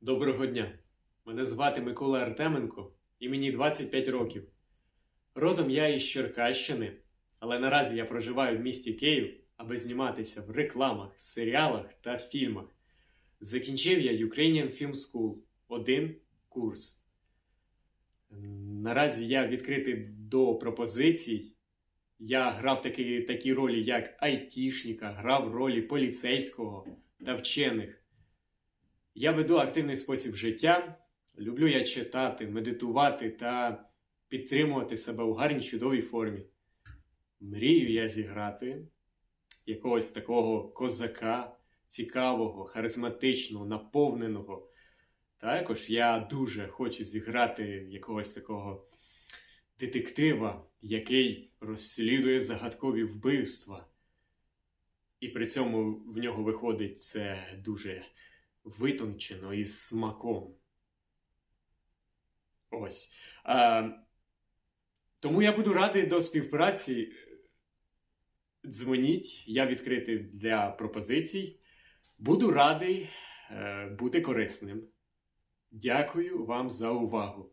Доброго дня! Мене звати Микола Артеменко і мені 25 років. Родом я із Черкащини, але наразі я проживаю в місті Київ, аби зніматися в рекламах, серіалах та фільмах. Закінчив я Ukrainian Film School один курс. Наразі я відкритий до пропозицій. Я грав такі, такі ролі, як айтішника, грав ролі поліцейського та вчених. Я веду активний спосіб життя. Люблю я читати, медитувати та підтримувати себе у гарній чудовій формі. Мрію я зіграти якогось такого козака, цікавого, харизматичного, наповненого. Також я дуже хочу зіграти якогось такого детектива, який розслідує загадкові вбивства. І при цьому в нього виходить це дуже витончено і з смаком. Ось. Е, тому я буду радий до співпраці. Дзвоніть, я відкритий для пропозицій. Буду радий е, бути корисним. Дякую вам за увагу.